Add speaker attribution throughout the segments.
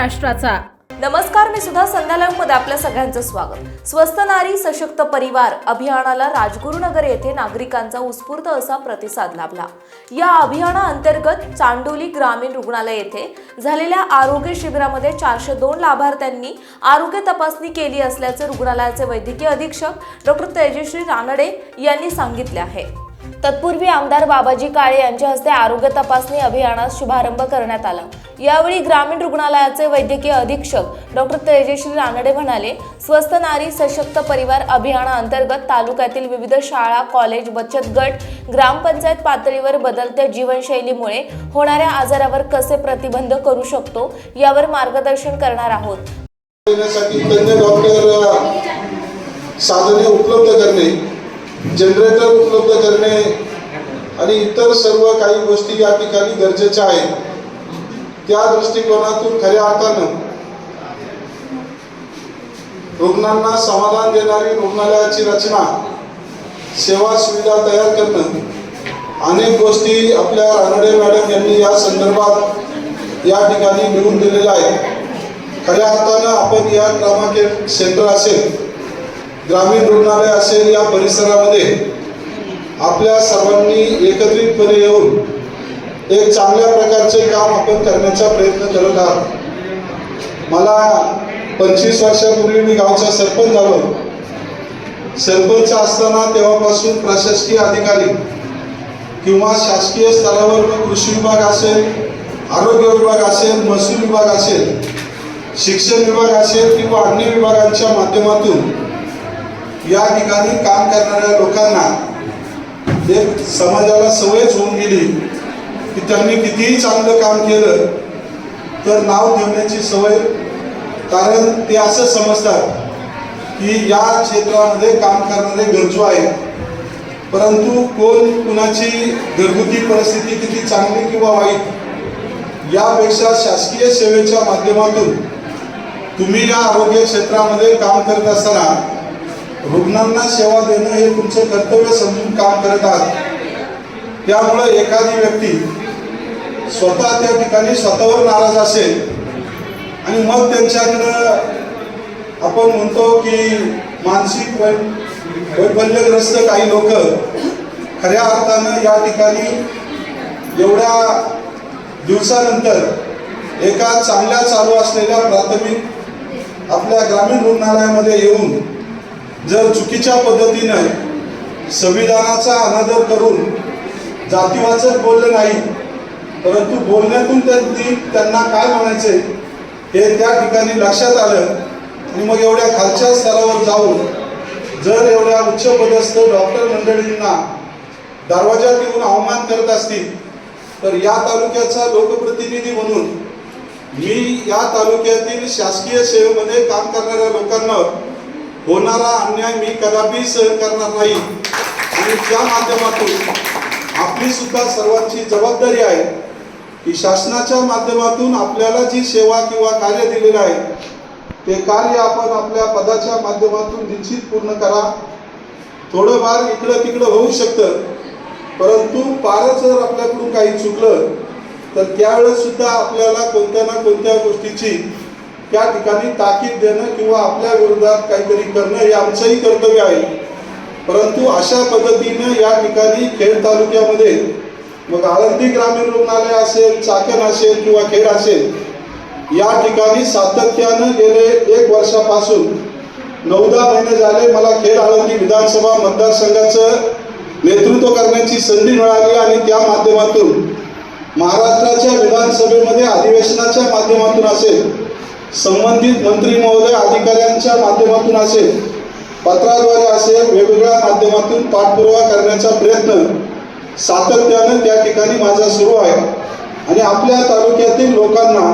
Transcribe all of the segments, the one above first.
Speaker 1: राष्ट्राचा
Speaker 2: नमस्कार मी सुद्धा संध्यालयमध्ये आपल्या सगळ्यांचं स्वागत. स्वस्त नारी सशक्त परिवार अभियानाला राजगुरुनगर येथे नागरिकांचा उत्स्फूर्त असा प्रतिसाद लाभला. या अभियाना अंतर्गत चांडोली ग्रामीण रुग्णालय येथे झालेल्या आरोग्य शिबिरामध्ये चारशे दोन लाभार्थ्यांनी आरोग्य तपासणी केली असल्याचे रुग्णालयाचे वैद्यकीय अधीक्षक डॉक्टर तेजश्री रानडे यांनी सांगितले आहे. तत्पूर्वी आमदार बाबाजी काळे यांच्या हस्ते आरोग्य तपासणी अभियानास शुभारंभ करण्यात आला. यावेळी ग्रामीण रुग्णालयाचे वैद्यकीय अधीक्षक डॉक्टर तेजश्री रानडे म्हणाले स्वस्त नारी सशक्त परिवार अभियानाअंतर्गत तालुक्यातील विविध शाळा कॉलेज बचत गट ग्रामपंचायत पातळीवर बदलत्या जीवनशैलीमुळे होणाऱ्या आजारावर कसे प्रतिबंध करू शकतो यावर मार्गदर्शन करणार आहोत.
Speaker 3: डॉक्टर साधने उपलब्ध करणे जनरेटर उपलब्ध करणे आणि इतर सर्व काही गोष्टी या ठिकाणी गरजेच्या आहेत. त्या दृष्टिकोनातून खऱ्या अर्थानं रुग्णांना समाधान देणारी रुग्णालयाची रचना सेवा सुविधा तयार करणं अनेक गोष्टी आपल्या रानडे मॅडम यांनी या संदर्भात या ठिकाणी मिळून दिलेल्या आहेत. खऱ्या अर्थानं आपण या ट्रामा केअर सेंटर असेल. ग्रामीण रुग्णालय असेल या परिसरामध्ये आपल्या सर्वांनी एकत्रितपणे येऊन एक चांगल्या प्रकारचे काम आपण करण्याचा प्रयत्न करत आहात. मला पंचवीस वर्षापूर्वी मी गावचा सरपंच झालो. सरपंच असताना तेव्हापासून प्रशासकीय अधिकारी किंवा शासकीय स्तरावर मग कृषी विभाग असेल आरोग्य विभाग असेल महसूल विभाग असेल शिक्षण विभाग असेल किंवा अन्य विभागांच्या माध्यमातून या ठिकाणी काम करणाऱ्या लोकांना एक समाजाला सवयच होऊन गेली की त्यांनी कितीही चांगलं काम केलं तर नाव ठेवण्याची सवय कारण ते असं समजतात की या क्षेत्रामध्ये काम करणारे गरजू आहेत. परंतु कोण कुणाची घरगुती परिस्थिती किती चांगली किंवा वाईट यापेक्षा शासकीय सेवेच्या माध्यमातून तुम्ही या आरोग्य क्षेत्रामध्ये काम करत असताना रुग्णांना सेवा देणं हे तुमचं कर्तव्य समजून काम करत आहात. त्यामुळं एखादी व्यक्ती स्वतः त्या ठिकाणी स्वतःवर नाराज असेल आणि मग त्यांच्याकडं आपण म्हणतो की मानसिक वै वैफल्यग्रस्त काही लोक खऱ्या अर्थानं या ठिकाणी एवढ्या दिवसानंतर एका चांगल्या चालू असलेल्या प्राथमिक आपल्या ग्रामीण रुग्णालयामध्ये येऊन जर चुकीच्या पद्धतीनं संविधानाचा अनादर करून जातीवाचक बोललं नाही परंतु बोलण्यातून त्यांनी त्यांना काय म्हणायचे हे त्या ठिकाणी लक्षात आलं आणि मग एवढ्या खालच्या स्तरावर जाऊन जर एवढ्या उच्चपदस्थ डॉक्टर मंडळींना दरवाजात येऊन अवमान करत असतील तर या तालुक्याचा लोकप्रतिनिधी म्हणून मी या तालुक्यातील शासकीय सेवेमध्ये काम करणाऱ्या लोकांना होणारा अन्याय मी कदापि सहन करणार नाही. आणि त्या माध्यमातून आपली सुद्धा सर्वांची जबाबदारी आहे की शासनाच्या माध्यमातून आपल्याला जी सेवा किंवा कार्य दिलेलं आहे ते कार्य आपण आपल्या पदाच्या माध्यमातून निश्चित पूर्ण करा. थोडंफार इकडं तिकडं होऊ शकतं परंतु फारच जर आपल्याकडून काही चुकलं तर त्यावेळेस सुद्धा आपल्याला कोणत्या ना कोणत्या गोष्टीची त्या ठिकाणी ताकीद देणं किंवा आपल्या विरोधात काहीतरी करणं हे आमचंही कर्तव्य आहे. परंतु अशा पद्धतीनं या ठिकाणी खेड तालुक्यामध्ये मग आळंदी ग्रामीण रुग्णालय असेल चाकण असेल किंवा खेड असेल या ठिकाणी सातत्यानं गेले एक वर्षापासून नऊ दहा महिने झाले मला खेड आळंदी विधानसभा मतदारसंघाचं नेतृत्व करण्याची संधी मिळाली आणि त्या माध्यमातून महाराष्ट्राच्या विधानसभेमध्ये अधिवेशनाच्या माध्यमातून असेल संबंधित मंत्री महोदय अधिकाऱ्यांच्या माध्यमातून असेल पत्राद्वारे असेल वेगवेगळ्या माध्यमातून पाठपुरावा करण्याचा प्रयत्न सातत्यानं त्या ठिकाणी माझा सुरू आहे. आणि आपल्या तालुक्यातील लोकांना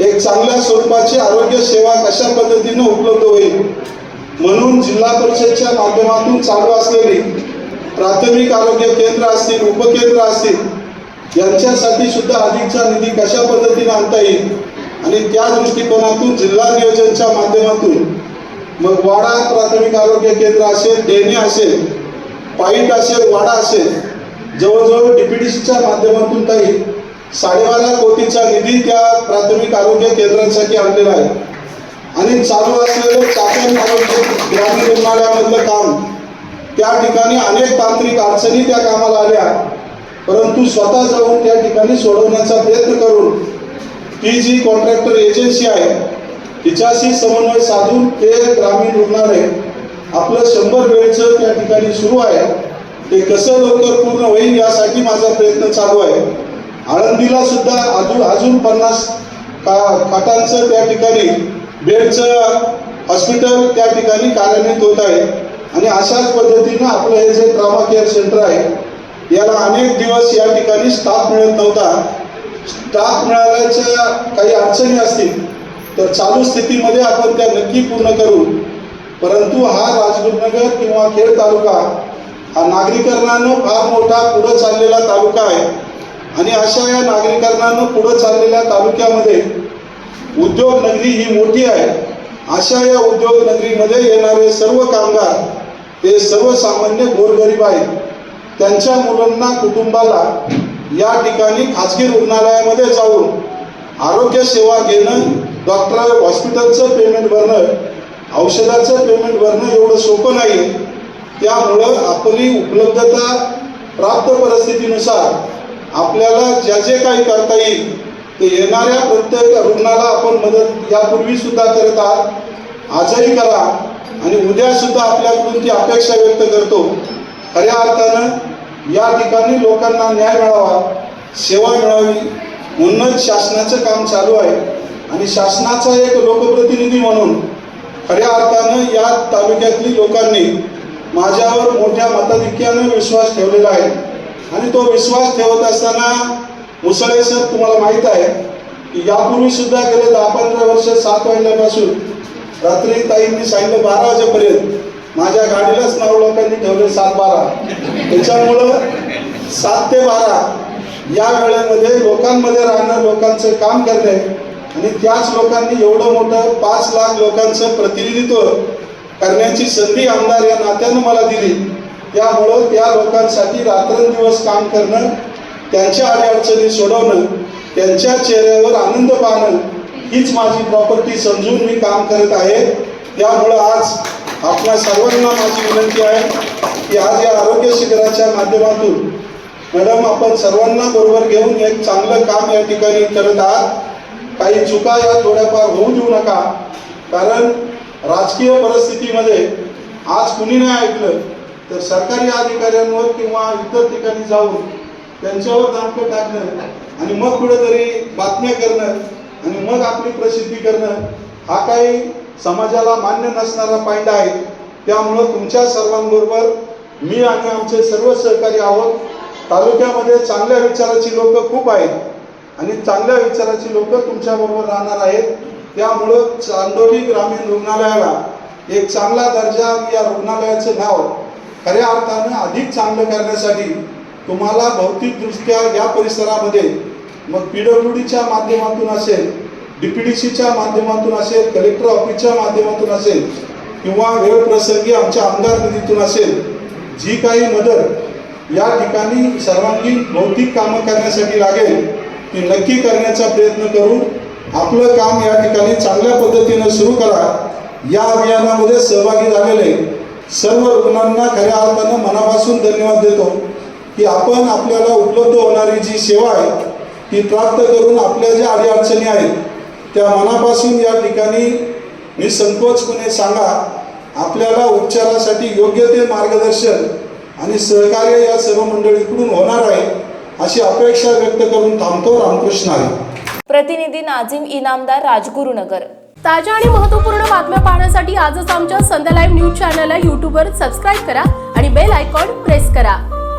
Speaker 3: एक चांगल्या स्वरूपाची आरोग्य सेवा कशा पद्धतीनं उपलब्ध होईल म्हणून जिल्हा परिषदच्या माध्यमातून चालू असलेली प्राथमिक आरोग्य केंद्र असतील उपकेंद्र असतील यांच्यासाठी सुद्धा अधिकचा निधी कशा पद्धतीने आणता येईल आणि त्या दृष्टिकोनातून जिल्हा नियोजनच्या माध्यमातून मग वाडा प्राथमिक आरोग्य केंद्र असेल डेणे असेल पाईट असेल वाडा असेल जवळजवळ डीपीडीसीच्या माध्यमातून काही साडेबारा कोटीचा निधी त्या प्राथमिक आरोग्य केंद्रांसाठी आणलेला आहे. आणि चालू असलेलं चाकण आरोग्य ग्रामीण रुग्णालयामधलं काम त्या ठिकाणी अनेक तांत्रिक अडचणी त्या कामाला आल्या. परंतु स्वतः जाऊन त्या ठिकाणी सोडवण्याचा प्रयत्न करून ती जी कॉन्ट्रॅक्टर एजन्सी आहे तिच्याशी समन्वय साधून ते ग्रामीण रुग्णालय आपलं शंभर बेडचं त्या ठिकाणी सुरू आहे. ते कसं लवकर पूर्ण होईल यासाठी माझा प्रयत्न चालू आहे. आळंदीला सुद्धा अजून अजून पन्नास का खाटांचं त्या ठिकाणी बेडचं हॉस्पिटल त्या ठिकाणी कार्यान्वित होत आहे. आणि अशाच पद्धतीनं आपलं हे जे ट्रामा केअर सेंटर आहे याला अनेक दिवस या ठिकाणी स्टाफ मिळत नव्हता. स्टाफ मिळाल्याच्या काही अडचणी असतील तर चालू स्थितीमध्ये आपण त्या नक्की पूर्ण करू. परंतु हा राजगुरुनगर किंवा खेड तालुका हा नागरीकरणानं फार मोठा पुढं चाललेला तालुका आहे. आणि अशा या नागरीकरणानं पुढं चाललेल्या तालुक्यामध्ये उद्योग नगरी ही मोठी आहे. अशा या उद्योग नगरीमध्ये येणारे सर्व कामगार हे सर्वसामान्य गोरगरीब आहेत. त्यांच्या मुलांना कुटुंबाला या ठिकाणी खाजगी रुग्णालयामध्ये जाऊन आरोग्य सेवा घेणं डॉक्टर हॉस्पिटलचं पेमेंट भरणं औषधाचं पेमेंट भरणं एवढं सोपं नाही. त्यामुळं आपली उपलब्धता प्राप्त परिस्थितीनुसार आपल्याला ज्या जे काही करता येईल ते येणाऱ्या प्रत्येक रुग्णाला आपण मदत यापूर्वी सुद्धा करत आहात. आजही करा आणि उद्या सुद्धा आपल्याकडून ती अपेक्षा व्यक्त करतो. खऱ्या अर्थानं या ठिकाणी लोकांना न्याय मिळावा सेवा मिळावी म्हणूनच शासनाचं काम चालू आहे. आणि शासनाचा एक लोकप्रतिनिधी म्हणून खऱ्या अर्थानं या तालुक्यातली लोकांनी माझ्यावर मोठ्या मताधिक्यानं विश्वास ठेवलेला आहे. आणि तो विश्वास ठेवत असताना मुसळे सर तुम्हाला माहीत आहे की यापूर्वी सुद्धा गेले दहा पंधरा वर्ष सात वाजल्यापासून रात्री ताईंनी सांगितलं बारा वाजेपर्यंत माझ्या गाडीलाच नऊ लोकांनी ठेवले सात बारा. त्याच्यामुळं सात ते बारा या वेळेमध्ये लोकांमध्ये राहणं लोकांचं काम करणे आणि त्याच लोकांनी एवढं मोठं पाच लाख लोकांचं प्रतिनिधित्व करण्याची संधी आमदार या नात्यानं मला दिली. त्यामुळं त्या लोकांसाठी रात्रंदिवस काम करणं त्यांच्या अडीअडचणी सोडवणं त्यांच्या चेहऱ्यावर आनंद पाहणं हीच माझी प्रॉपर्टी समजून मी काम करत आहे. त्यामुळं आज आपल्या सर्वांना माझी विनंती आहे की आज या आरोग्य शिबिराच्या माध्यमातून मॅडम आपण सर्वांना बरोबर घेऊन एक चांगलं काम या ठिकाणी करत आहात. काही चुका या थोड्याफार होऊ देऊ नका कारण राजकीय परिस्थितीमध्ये आज कुणी नाही ऐकलं तर सरकारी अधिकाऱ्यांवर किंवा इतर ठिकाणी जाऊन त्यांच्यावर दामकं टाकणं आणि मग कुठेतरी बातम्या करणं आणि मग आपली प्रसिद्धी करणं हा काही समाजाला मान्य नसणारा पॉईंट आहे त्यामुळं तुमच्या सर्वांबरोबर मी आणि आमचे सर्व सहकारी आहोत. तालुक्यामध्ये चांगल्या विचाराची लोक खूप आहेत. आणि चांगल्या विचाराची लोक तुमच्याबरोबर राहणार आहेत. त्यामुळं चांदोली ग्रामीण रुग्णालयाला एक चांगला दर्जा आणि या रुग्णालयाचं नाव खऱ्या अर्थानं अधिक चांगलं करण्यासाठी तुम्हाला भौतिकदृष्ट्या या परिसरामध्ये मग पी डब्ल्यू डीच्या माध्यमातून असेल डी पी डी सीच्या माध्यमातून असेल कलेक्टर ऑफिसच्या माध्यमातून असेल किंवा वेळप्रसंगी आमच्या आमदार निधीतून असेल जी काही मदत या ठिकाणी सर्वांगीण भौतिक कामं करण्यासाठी लागेल ती नक्की करण्याचा प्रयत्न करून आपलं काम या ठिकाणी चांगल्या पद्धतीनं सुरू करा. या अभियानामध्ये सहभागी झालेले सर्व रुग्णांना खऱ्या अर्थानं मनापासून धन्यवाद देतो की आपण आपल्याला उपलब्ध होणारी जी सेवा आहे ती प्राप्त करून आपल्या ज्या अडीअडचणी आहेत त्या मनापासून या ठिकाणी निसंकोचपणे सांगा आपल्याला उपचारासाठी योग्य ते मार्गदर्शन आणि सहकार्य या सर्व मंडळीकडून होणार आहे अशी अपेक्षा व्यक्त करून थांबतो रामकृष्ण आहे
Speaker 2: प्रतिनिधी नाझीम इनामदार राजगुरुनगर.
Speaker 1: ताज्या आणि महत्त्वपूर्ण बातम्या पाहण्यासाठी आजच आमच्या संध्या लाईव्ह न्यूज चॅनलला यूट्यूबवर सबस्क्राईब करा आणि बेल आयकॉन प्रेस करा.